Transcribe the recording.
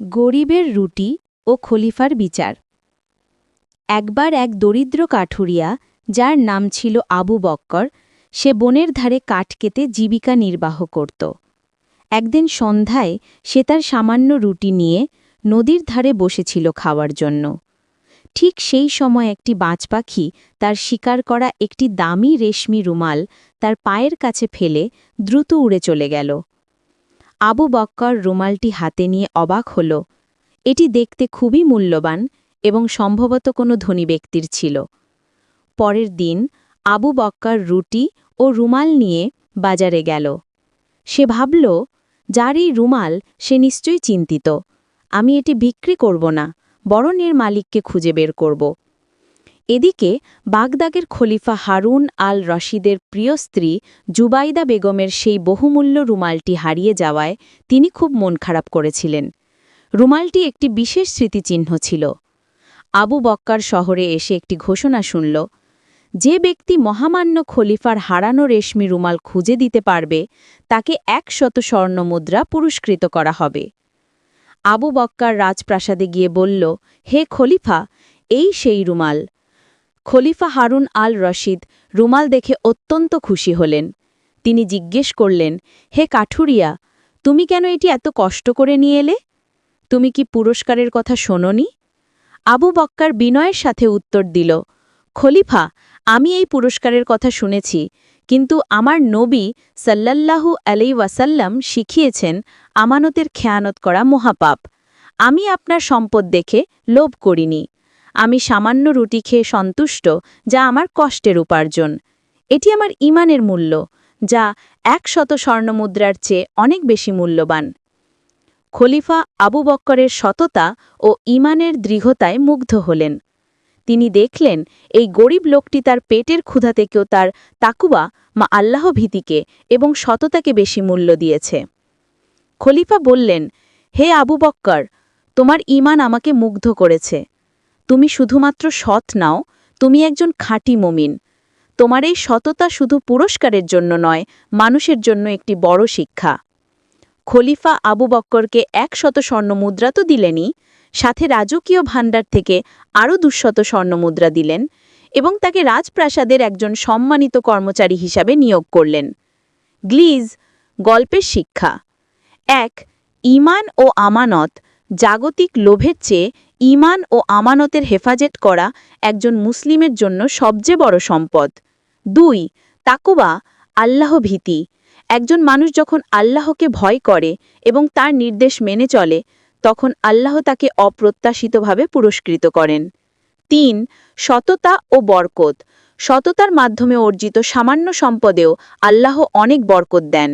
গরিবের রুটি ও খলিফার বিচার। একবার এক দরিদ্র কাঠুরিয়া, যার নাম ছিল আবু বক্কর, সে বনের ধারে কাঠ কেটে জীবিকা নির্বাহ করত। একদিন সন্ধ্যায় সে তার সামান্য রুটি নিয়ে নদীর ধারে বসেছিল খাওয়ার জন্য। ঠিক সেই সময় একটি বাজ পাখি তার শিকার করা একটি দামি রেশমি রুমাল তার পায়ের কাছে ফেলে দ্রুত উড়ে চলে গেল। আবু বক্কর রুমালটি হাতে নিয়ে অবাক হল। এটি দেখতে খুবই মূল্যবান এবং সম্ভবত কোনো ধনী ব্যক্তির ছিল। পরের দিন আবু বক্কর রুটি ও রুমাল নিয়ে বাজারে গেল। সে ভাবল, যার এই রুমাল সে নিশ্চয়ই চিন্তিত। আমি এটি বিক্রি করব না, বরং এর মালিককে খুঁজে বের করব। এদিকে বাগদাগের খলিফা হারুন আল রশিদের প্রিয় স্ত্রী জুবাইদা বেগমের সেই বহুমূল্য রুমালটি হারিয়ে যাওয়ায় তিনি খুব মন খারাপ করেছিলেন। রুমালটি একটি বিশেষ স্মৃতিচিহ্ন ছিল। আবু বক্কার শহরে এসে একটি ঘোষণা শুনল, যে ব্যক্তি মহামান্য খলিফার হারানো রেশমি রুমাল খুঁজে দিতে পারবে, তাকে একশত স্বর্ণমুদ্রা পুরস্কৃত করা হবে। আবু বক্কার রাজপ্রাসাদে গিয়ে বলল, হে খলিফা, এই সেই রুমাল খলিফা হারুন আল রশিদ রুমাল দেখে অত্যন্ত খুশি হলেন। তিনি জিজ্ঞেস করলেন, হে কাঠুরিয়া, তুমি কেন এটি এত কষ্ট করে নিয়ে এলে? তুমি কি পুরস্কারের কথা শোনোনি? আবু বক্কার বিনয়ের সাথে উত্তর দিল, খলিফা, আমি এই পুরস্কারের কথা শুনেছি, কিন্তু আমার নবী সাল্লাল্লাহু আলাই ওয়াসাল্লাম শিখিয়েছেন আমানতের খেয়ানত করা মহাপাপ। আমি আপনার সম্পদ দেখে লোভ করিনি। আমি সামান্য রুটি খেয়ে সন্তুষ্ট, যা আমার কষ্টের উপার্জন। এটি আমার ইমানের মূল্য, যা একশত স্বর্ণমুদ্রার চেয়ে অনেক বেশি মূল্যবান। খলিফা আবু বক্করের সততা ও ইমানের দৃঢ়তায় মুগ্ধ হলেন। তিনি দেখলেন, এই গরিব লোকটি তার পেটের ক্ষুধা থেকেও তার তাকুবা মা আল্লাহ ভীতিকে এবং সততাকে বেশি মূল্য দিয়েছে। খলিফা বললেন, হে আবু বক্কর, তোমার ইমান আমাকে মুগ্ধ করেছে। তুমি শুধুমাত্র সৎ নাও, তুমি একজন খাঁটি মমিন। তোমার এই সততা শুধু পুরস্কারের জন্য নয়, মানুষের জন্য একটি বড় শিক্ষা। খলিফা আবু বক্করকে একশত স্বর্ণমুদ্রা তো দিলেনই, সাথে রাজকীয় ভাণ্ডার থেকে আরও দুশত স্বর্ণমুদ্রা দিলেন এবং তাকে রাজপ্রাসাদের একজন সম্মানিত কর্মচারী হিসাবে নিয়োগ করলেন। গ্লিজ, গল্পের শিক্ষা। এক ইমান ও আমানত, জাগতিক লোভের চেয়ে ইমান ও আমানতের হেফাজত করা একজন মুসলিমের জন্য সবচেয়ে বড় সম্পদ। দুই তাকুবা আল্লাহ ভীতি একজন মানুষ যখন আল্লাহকে ভয় করে এবং তার নির্দেশ মেনে চলে, তখন আল্লাহ তাকে অপ্রত্যাশিতভাবে পুরস্কৃত করেন। তিন, সততা ও বরকত। সততার মাধ্যমে অর্জিত সামান্য সম্পদেও আল্লাহ অনেক বরকত দেন।